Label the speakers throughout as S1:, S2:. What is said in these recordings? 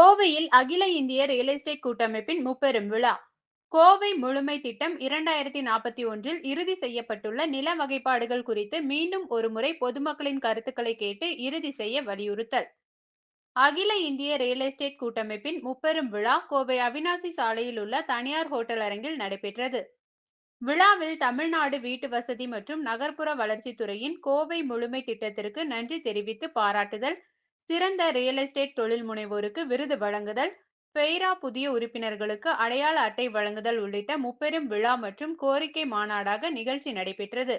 S1: கோவையில் அகில இந்திய ரியல் எஸ்டேட் கூட்டமைப்பின் முப்பெரும் விழா. கோவை முழுமை திட்டம் இரண்டாயிரத்தி நாற்பத்தி ஒன்றில் இறுதி செய்யப்பட்டுள்ள நில வகைப்பாடுகள் குறித்து மீண்டும் ஒருமுறை பொதுமக்களின் கருத்துக்களை கேட்டு இறுதி செய்ய வலியுறுத்தல். அகில இந்திய ரியல் எஸ்டேட் கூட்டமைப்பின் முப்பெரும் விழா கோவை அவினாசி சாலையில் உள்ள தனியார் ஹோட்டல் அரங்கில் நடைபெற்றது. விழாவில் தமிழ்நாடு வீட்டு வசதி மற்றும் நகர்ப்புற வளர்ச்சித்துறையின் கோவை முழுமை திட்டத்திற்கு நன்றி தெரிவித்து பாராட்டுதல் சிறந்த ரியல் எஸ்டேட் தொழில் முனைவோருக்கு விருது வழங்குதல் பெய்ரா புதிய உறுப்பினர்களுக்கு அடையாள அட்டை வழங்குதல் உள்ளிட்ட முப்பெரும் விழா மற்றும் கோரிக்கை மாநாடாக நிகழ்ச்சி நடைபெற்றது.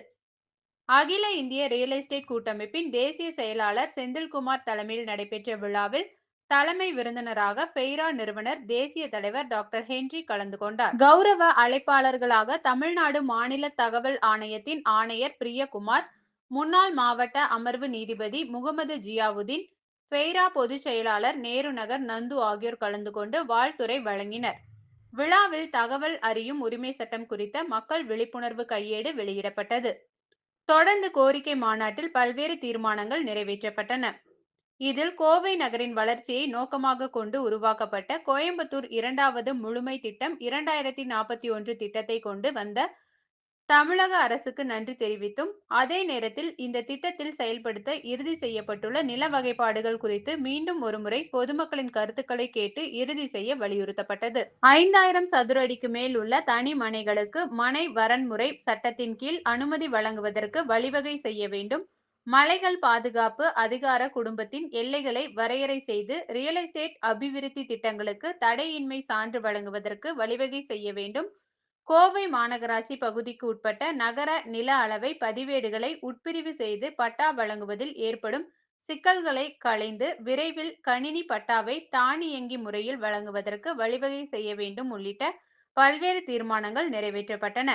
S1: அகில இந்திய ரியல் எஸ்டேட் கூட்டமைப்பின் தேசிய செயலாளர் செந்தில்குமார் தலைமையில் நடைபெற்ற விழாவில் தலைமை விருந்தினராக பெய்ரா நிறுவனர் தேசிய தலைவர் டாக்டர் ஹென்றி கலந்து கொண்டார். கௌரவ அழைப்பாளர்களாக தமிழ்நாடு மாநில தகவல் ஆணையத்தின் ஆணையர் பிரியகுமார் முன்னாள் மாவட்ட அமர்வு நீதிபதி முகமது ஜியாவுதீன் பெய்ரா பொதுச் செயலாளர் நேரு நகர் நந்து ஆகியோர் கலந்து கொண்டு வாழ்த்துறை வழங்கினர். விழாவில் தகவல் அறியும் உரிமை சட்டம் குறித்த மக்கள் விழிப்புணர்வு கையேடு வெளியிடப்பட்டது. தொடர்ந்து கோரிக்கை மாநாட்டில் பல்வேறு தீர்மானங்கள் நிறைவேற்றப்பட்டன. இதில் கோவை நகரின் வளர்ச்சியை நோக்கமாக கொண்டு உருவாக்கப்பட்ட கோயம்புத்தூர் இரண்டாவது முழுமை திட்டம் இரண்டாயிரத்தி நாற்பத்தி ஒன்று திட்டத்தை கொண்டு வந்த தமிழக அரசுக்கு நன்றி தெரிவித்தும் அதே நேரத்தில் இந்த திட்டத்தில் செயல்படுத்த இறுதி செய்யப்பட்டுள்ள நில வகைப்பாடுகள் குறித்து மீண்டும் ஒருமுறை பொதுமக்களின் கருத்துக்களை கேட்டு இறுதி செய்ய வலியுறுத்தப்பட்டது. ஐந்தாயிரம் சதுர அடிக்கு மேல் உள்ள தனி மனைகளுக்கு மனை வரன்முறை சட்டத்தின் கீழ் அனுமதி வழங்குவதற்கு வழிவகை செய்ய வேண்டும். மலைகள் பாதுகாப்பு அதிகார குடும்பத்தின் எல்லைகளை வரையறை செய்து ரியல் எஸ்டேட் அபிவிருத்தி திட்டங்களுக்கு தடையின்மை சான்று வழங்குவதற்கு வழிவகை செய்ய வேண்டும். கோவை மாநகராட்சி பகுதிக்கு உட்பட்ட நகர நில அளவை பதிவேடுகளை உட்பிரிவு செய்து பட்டா வழங்குவதில் ஏற்படும் சிக்கல்களை களைந்து விரைவில் கணினி பட்டாவை தானியங்கி முறையில் வழங்குவதற்கு வழிவகை செய்ய வேண்டும் உள்ளிட்ட பல்வேறு தீர்மானங்கள் நிறைவேற்றப்பட்டன.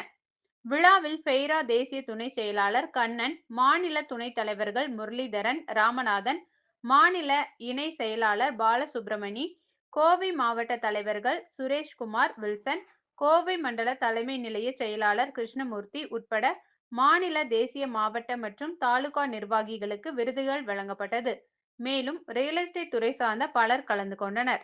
S1: விழாவில் பெய்ரா தேசிய துணை செயலாளர் கண்ணன் மாநில துணைத் தலைவர்கள் முரளிதரன் ராமநாதன் மாநில இணை செயலாளர் பாலசுப்ரமணி கோவை மாவட்ட தலைவர்கள் சுரேஷ்குமார் வில்சன் கோவை மண்டல தலைமை நிலைய செயலாளர் கிருஷ்ணமூர்த்தி உட்பட மாநில தேசிய மாவட்ட மற்றும் தாலுகா நிர்வாகிகளுக்கு விருதுகள் வழங்கப்பட்டது. மேலும் ரியல் எஸ்டேட் துறை சார்ந்த பலர் கலந்து கொண்டனர்.